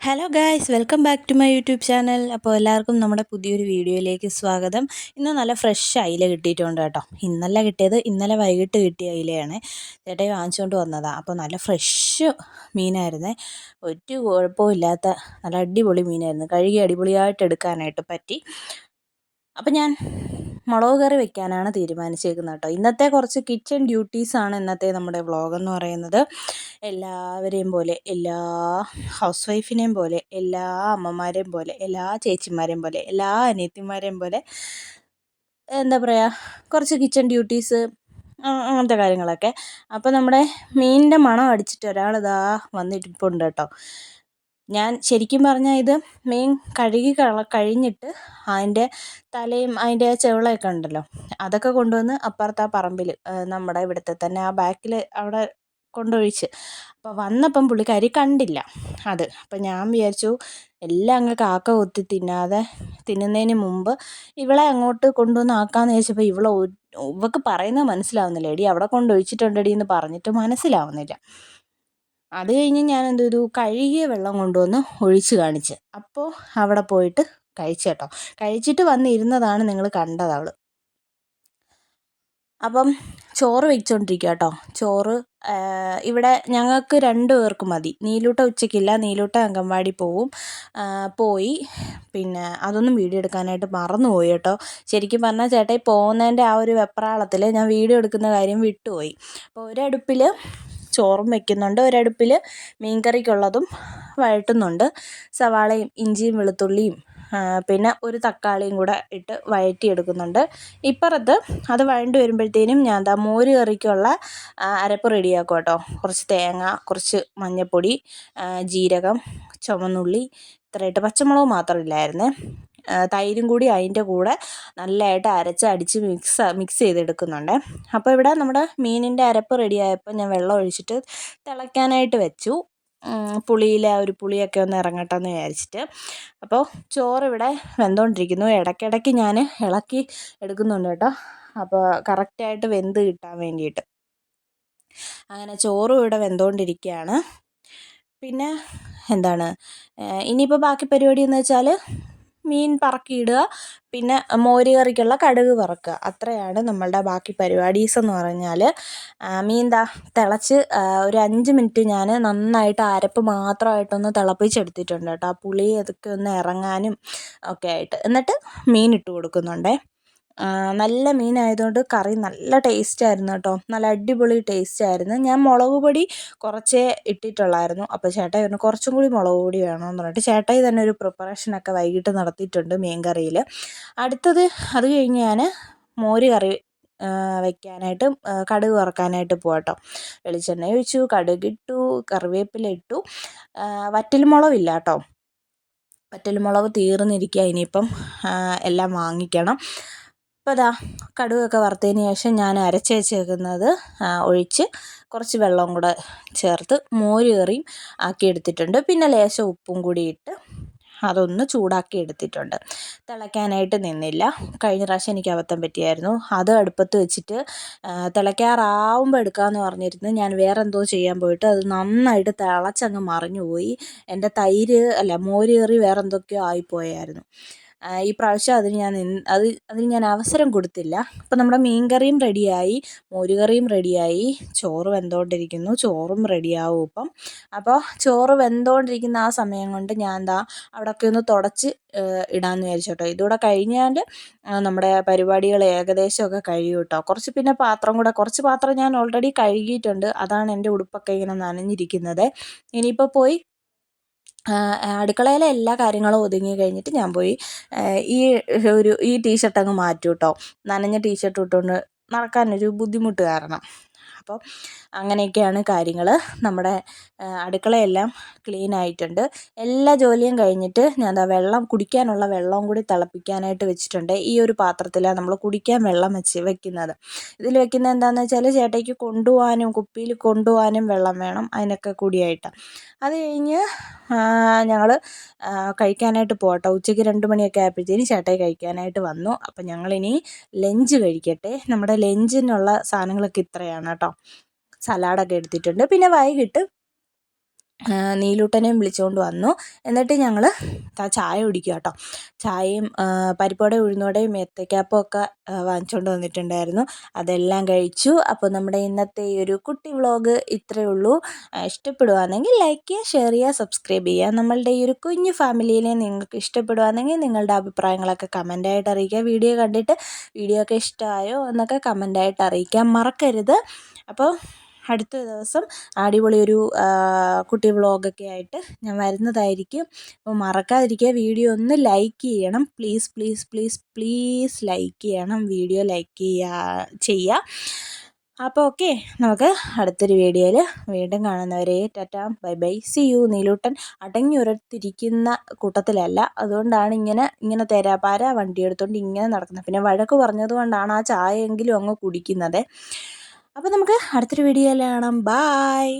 Hello guys welcome back to my YouTube channel അപ്പോൾ എല്ലാവർക്കും നമ്മുടെ പുതിയൊരു വീഡിയോയിലേക്ക് സ്വാഗതം. ഇന്ന് നല്ല ഫ്രഷ് അയില കിട്ടിയിട്ടുണ്ട് കേട്ടോ. ഇന്നല്ല കിട്ടിയത് ഇന്നലെ വൈകിട്ട് കിട്ടിയ അയിലയാണ്. ചേട്ടായി വാങ്ങിച്ചുകൊണ്ട് വന്നതാണ് അപ്പോൾ നല്ല ഫ്രഷ് മീനായിരുന്നേ. ഒരു കുഴപ്പമില്ലാത്ത നല്ല അടിപൊളി മീനായിരുന്നു. കഴുകി അടിപൊളിയായിട്ട് എടുക്കാനായിട്ട് പറ്റി. അപ്പം ഞാൻ മുളക് കറി വെക്കാനാണ് തീരുമാനിച്ചേക്കുന്നത് കേട്ടോ. ഇന്നത്തെ കുറച്ച് കിച്ചൺ ഡ്യൂട്ടീസാണ് ഇന്നത്തെ നമ്മുടെ വ്ളോഗെന്ന് പറയുന്നത്. എല്ലാവരെയും പോലെ എല്ലാ ഹൗസ് വൈഫിനെയും പോലെ എല്ലാ അമ്മമാരെയും പോലെ എല്ലാ ചേച്ചിമാരെയും പോലെ എല്ലാ അനിയത്തിമാരെയും പോലെ എന്താ പറയുക കുറച്ച് കിച്ചൺ ഡ്യൂട്ടീസ് അങ്ങനത്തെ കാര്യങ്ങളൊക്കെ. അപ്പോൾ നമ്മുടെ മീനിന്റെ മണം അടിച്ചിട്ട് ഒരാളിതാ ഇതാ വന്നിരിപ്പുണ്ട് കേട്ടോ. ഞാൻ ശരിക്കും പറഞ്ഞാൽ ഇത് മീൻ കഴുകി കള കഴിഞ്ഞിട്ട് അതിന്റെ തലയും അതിന്റെ ചെവളയൊക്കെ ഉണ്ടല്ലോ അതൊക്കെ കൊണ്ടുവന്ന് അപ്പുറത്ത് ആ പറമ്പിൽ നമ്മുടെ ഇവിടുത്തെ തന്നെ ആ ബാക്കിൽ അവിടെ കൊണ്ടൊഴിച്ച്. അപ്പോൾ വന്നപ്പം പുള്ളിക്കാരി കണ്ടില്ല അത്. അപ്പം ഞാൻ വിചാരിച്ചു എല്ലാം അങ്ങ് കാക്ക കൊത്തി തിന്നാതെ തിന്നുന്നതിന് മുമ്പ് ഇവളെ അങ്ങോട്ട് കൊണ്ടുവന്ന് ആക്കാമെന്ന് ചോദിച്ചപ്പോൾ ഇവളെ ഇവക്ക് പറയുന്നത് മനസ്സിലാവുന്നില്ല. എടി അവിടെ കൊണ്ടൊഴിച്ചിട്ടുണ്ടെടി എന്ന് പറഞ്ഞിട്ട് മനസ്സിലാവുന്നില്ല. അത് കഴിഞ്ഞ് ഞാൻ എന്ത് ചെയ്തു? കഴുകിയ വെള്ളം കൊണ്ടുവന്ന് ഒഴിച്ച് കാണിച്ച്. അപ്പോൾ അവിടെ പോയിട്ട് കഴിച്ചു കേട്ടോ. കഴിച്ചിട്ട് വന്നിരുന്നതാണ് നിങ്ങൾ കണ്ടത് അവൾ അപ്പം ചോറ് വെച്ചുകൊണ്ടിരിക്കുക കേട്ടോ. ചോറ് ഇവിടെ ഞങ്ങൾക്ക് രണ്ടു പേർക്ക് മതി. നീലൂട്ട ഉച്ചയ്ക്കില്ല നീലൂട്ട അംഗൻവാടി പോവും. പോയി. പിന്നെ അതൊന്നും വീഡിയോ എടുക്കാനായിട്ട് മറന്നുപോയി കേട്ടോ. ശരിക്കും പറഞ്ഞാൽ ചേട്ടായി പോകുന്നതിന്റെ ആ ഒരു വെപ്രാളത്തിൽ ഞാൻ വീഡിയോ എടുക്കുന്ന കാര്യം വിട്ടുപോയി. അപ്പോൾ ഒരടുപ്പിൽ ചോറും വെക്കുന്നുണ്ട്. ഒരടുപ്പിൽ മീൻകറിക്കുള്ളതും വഴറ്റുന്നുണ്ട്. സവാളയും ഇഞ്ചിയും വെളുത്തുള്ളിയും പിന്നെ ഒരു തക്കാളിയും കൂടെ ഇട്ട് വഴറ്റിയെടുക്കുന്നുണ്ട്. ഇപ്പുറത്ത് അത് വഴണ്ട് വരുമ്പോഴത്തേനും ഞാൻ ദാ മോര് കറിക്കുള്ള അരപ്പ് റെഡിയാക്കും കേട്ടോ. കുറച്ച് തേങ്ങ കുറച്ച് മഞ്ഞൾപ്പൊടി ജീരകം ചുവന്നുള്ളി ഇത്രയിട്ട് പച്ചമുളക് മാത്രം ഇല്ലായിരുന്നേ. തൈരും കൂടി അതിന്റെ കൂടെ നല്ലതായിട്ട് അരച്ച് അടിച്ച് മിക്സ് മിക്സ് ചെയ്തെടുക്കുന്നുണ്ട്. അപ്പോൾ ഇവിടെ നമ്മുടെ മീനിന്റെ അരപ്പ് റെഡിയായപ്പോൾ ഞാൻ വെള്ളം ഒഴിച്ചിട്ട് തിളയ്ക്കാനായിട്ട് വെച്ചു. പുളിയിൽ ആ ഒരു പുളിയൊക്കെ ഒന്ന് ഇറങ്ങട്ടെ എന്ന് വിചാരിച്ചിട്ട്. അപ്പോൾ ചോറ് ഇവിടെ വെന്തുകൊണ്ടിരിക്കുന്നു. ഇടയ്ക്കിടയ്ക്ക് ഞാൻ ഇളക്കി എടുക്കുന്നുണ്ട് കേട്ടോ. അപ്പോൾ കറക്റ്റായിട്ട് വെന്ത് കിട്ടാൻ വേണ്ടിയിട്ട്. അങ്ങനെ ചോറും ഇവിടെ വെന്തുകൊണ്ടിരിക്കുകയാണ്. പിന്നെ എന്താണ്? ഇനിയിപ്പോൾ ബാക്കി പരിപാടി എന്ന് വെച്ചാൽ മീൻ പറക്കിയിടുക പിന്നെ മോര് കറിക്കുള്ള കടുക് വറക്കുക. അത്രയാണ് നമ്മളുടെ ബാക്കി പരിപാടീസ് എന്ന് പറഞ്ഞാൽ മീൻ ദാ തിളച്ച് ഒരു അഞ്ച് മിനിറ്റ് ഞാൻ നന്നായിട്ട് അരപ്പ് മാത്രമായിട്ടൊന്ന് തിളപ്പിച്ചെടുത്തിട്ടുണ്ട് കേട്ടോ. ആ പുളി അതൊക്കെ ഒന്ന് ഇറങ്ങാനും ഒക്കെ ആയിട്ട്. എന്നിട്ട് മീൻ ഇട്ട് കൊടുക്കുന്നുണ്ടേ. നല്ല മീനായതുകൊണ്ട് കറി നല്ല ടേസ്റ്റ് ആയിരുന്നു കേട്ടോ. നല്ല അടിപൊളി ടേസ്റ്റ് ആയിരുന്നു ഞാൻ മുളക് പൊടി കുറച്ചേ ഇട്ടിട്ടുള്ളായിരുന്നു. അപ്പോൾ ചേട്ടായി പറഞ്ഞു കുറച്ചും കൂടി മുളക് പൊടി വേണമെന്ന് പറഞ്ഞിട്ട്. ചേട്ടായി തന്നെ ഒരു പ്രിപ്പറേഷനൊക്കെ വൈകിട്ട് നടത്തിയിട്ടുണ്ട് മീൻ കറിയിൽ അടുത്തത് അത് കഴിഞ്ഞ് ഞാൻ മോര് കറി വയ്ക്കാനായിട്ട് കടുക് വറക്കാനായിട്ട് പോകട്ടോ വെളിച്ചെണ്ണ ഒഴിച്ചു കടുകിട്ടു കറിവേപ്പില ഇട്ടു. വറ്റൽ വറ്റൽമുളകില്ല കേട്ടോ വറ്റൽമുളക് തീർന്നിരിക്കുക ഇനിയിപ്പം എല്ലാം വാങ്ങിക്കണം. അപ്പോൾ അതാ കടുകൊക്കെ വറുത്തതിന് ശേഷം ഞാൻ അരച്ച് വെച്ചേക്കുന്നത് ഒഴിച്ച് കുറച്ച് വെള്ളവും കൂടെ ചേർത്ത് മോര് കറിയും ആക്കി എടുത്തിട്ടുണ്ട്. പിന്നെ ലേശം ഉപ്പും കൂടി ഇട്ട് അതൊന്ന് ചൂടാക്കി എടുത്തിട്ടുണ്ട്. തിളയ്ക്കാനായിട്ട് നിന്നില്ല. കഴിഞ്ഞ പ്രാവശ്യം എനിക്ക് അബദ്ധം പറ്റിയായിരുന്നു. അത് അടുപ്പത്ത് വെച്ചിട്ട് തിളയ്ക്കാറാവുമ്പോൾ എടുക്കാമെന്ന് പറഞ്ഞിരുന്നു. ഞാൻ വേറെ എന്തോ ചെയ്യാൻ പോയിട്ട് അത് നന്നായിട്ട് തിളച്ചങ്ങ് മറിഞ്ഞു പോയി എന്റെ തൈര് അല്ല മോര് കറി വേറെ എന്തൊക്കെയോ ആയിപ്പോയായിരുന്നു ഈ പ്രാവശ്യം അതിന് ഞാൻ അത് അതിന് ഞാൻ അവസരം കൊടുത്തില്ല. അപ്പോൾ നമ്മുടെ മീൻ കറിയും റെഡിയായി മോര് കറിയും റെഡിയായി. ചോറ് വെന്തുകൊണ്ടിരിക്കുന്നു ചോറും റെഡിയാവും ഇപ്പം. അപ്പോൾ ചോറ് വെന്തുകൊണ്ടിരിക്കുന്ന ആ സമയം കൊണ്ട് ഞാൻ എന്താ അവിടെയൊക്കെ ഒന്ന് തുടച്ച് ഇടാമെന്ന് വിചാരിച്ചു കേട്ടോ ഇതുകൂടെ കഴിഞ്ഞാൽ നമ്മുടെ പരിപാടികൾ ഏകദേശമൊക്കെ കഴിയും കേട്ടോ കുറച്ച് പിന്നെ പാത്രം കൂടെ കുറച്ച് പാത്രം ഞാൻ ഓൾറെഡി കഴുകിയിട്ടുണ്ട്. അതാണ് എന്റെ ഉടുപ്പൊക്കെ ഇങ്ങനെ നനഞ്ഞിരിക്കുന്നത്. ഇനിയിപ്പോൾ പോയി അടുക്കളയിലെ എല്ലാ കാര്യങ്ങളും ഒതുങ്ങി കഴിഞ്ഞിട്ട് ഞാൻ പോയി ഈ ഒരു ഈ ടീഷർട്ട് അങ്ങ് മാറ്റും കേട്ടോ നനഞ്ഞ ടീഷർട്ട് ഇട്ടുകൊണ്ട് നടക്കാനൊരു ബുദ്ധിമുട്ട് കാരണം. അപ്പോൾ അങ്ങനെയൊക്കെയാണ് കാര്യങ്ങൾ നമ്മുടെ അടുക്കളയെല്ലാം ക്ലീൻ ആയിട്ടുണ്ട്. എല്ലാ ജോലിയും കഴിഞ്ഞിട്ട് ഞാൻ എന്താ വെള്ളം കുടിക്കാനുള്ള വെള്ളവും കൂടി തിളപ്പിക്കാനായിട്ട് വെച്ചിട്ടുണ്ട് ഈ ഒരു പാത്രത്തിലാണ് നമ്മൾ കുടിക്കാൻ വെള്ളം വെച്ച് വെക്കുന്നത്. ഇതിൽ വെക്കുന്നത് എന്താണെന്ന് വെച്ചാൽ ചേട്ടയ്ക്ക് കൊണ്ടുപോകാനും കുപ്പിയിൽ കൊണ്ടുപോകാനും വെള്ളം വേണം അതിനൊക്കെ കൂടിയായിട്ട്. അത് കഴിഞ്ഞ് ഞങ്ങൾ കഴിക്കാനായിട്ട് പോകട്ടോ. ഉച്ചയ്ക്ക് രണ്ട് മണിയൊക്കെ ആയപ്പോഴത്തേന് ചേട്ടായി കഴിക്കാനായിട്ട് വന്നു. അപ്പം ഞങ്ങളിനി ലഞ്ച് കഴിക്കട്ടെ. നമ്മുടെ ലഞ്ചിനുള്ള സാധനങ്ങളൊക്കെ ഇത്രയാണ് കേട്ടോ. സലാഡൊക്കെ എടുത്തിട്ടുണ്ട്. പിന്നെ വൈകിട്ട് നീലൂട്ടനെയും വിളിച്ചുകൊണ്ട് വന്നു. എന്നിട്ട് ഞങ്ങൾ ചായ കുടിക്കുക കേട്ടോ ചായയും പരിപ്പുവടയും ഉഴുന്നുവടയും ഏത്തയ്ക്കാപ്പം ഒക്കെ വാങ്ങിച്ചുകൊണ്ട് വന്നിട്ടുണ്ടായിരുന്നു. അതെല്ലാം കഴിച്ചു. അപ്പോൾ നമ്മുടെ ഇന്നത്തെ ഈ ഒരു കുട്ടി വ്ളോഗ് ഇത്രയേ ഉള്ളൂ. ഇഷ്ടപ്പെടുവാണെങ്കിൽ ലൈക്ക് ചെയ്യുക ഷെയർ ചെയ്യുക സബ്സ്ക്രൈബ് ചെയ്യുക. നമ്മളുടെ ഈ ഒരു കുഞ്ഞു ഫാമിലിയിലെ നിങ്ങൾക്ക് ഇഷ്ടപ്പെടുവാണെങ്കിൽ നിങ്ങളുടെ അഭിപ്രായങ്ങളൊക്കെ കമന്റായിട്ട് അറിയിക്കുക. വീഡിയോ കണ്ടിട്ട് വീഡിയോ ഒക്കെ ഇഷ്ടമായോ എന്നൊക്കെ കമന്റായിട്ട് അറിയിക്കാൻ മറക്കരുത്. അപ്പോൾ അടുത്ത ദിവസം അടിപൊളി ഒരു കുട്ടി വ്ളോഗൊക്കെ ആയിട്ട് ഞാൻ വരുന്നതായിരിക്കും. അപ്പോൾ മറക്കാതിരിക്കുക. വീഡിയോ ഒന്ന് ലൈക്ക് ചെയ്യണം. Please please please please like ചെയ്യണം. വീഡിയോ ലൈക്ക് ചെയ്യാ ചെയ്യുക അപ്പോൾ ഓക്കെ നമുക്ക് അടുത്തൊരു വീഡിയോയിൽ വീണ്ടും കാണുന്നവരെ. Tata. Bye bye. See you നീലൂട്ടൻ. അടങ്ങി ഉരത്തിരിക്കുന്ന കൂട്ടത്തിലല്ല. അതുകൊണ്ടാണ് ഇങ്ങനെ ഇങ്ങനെ തേരാപാര വണ്ടി എടുത്തുകൊണ്ട് ഇങ്ങനെ നടക്കുന്നത് പിന്നെ വഴക്ക് പറഞ്ഞതുകൊണ്ടാണ് ആ ചായയെങ്കിലും അങ്ങ് കുടിക്കുന്നത്. അപ്പോൾ നമുക്ക് അടുത്തൊരു വീഡിയോയിൽ കാണാം. ബായ്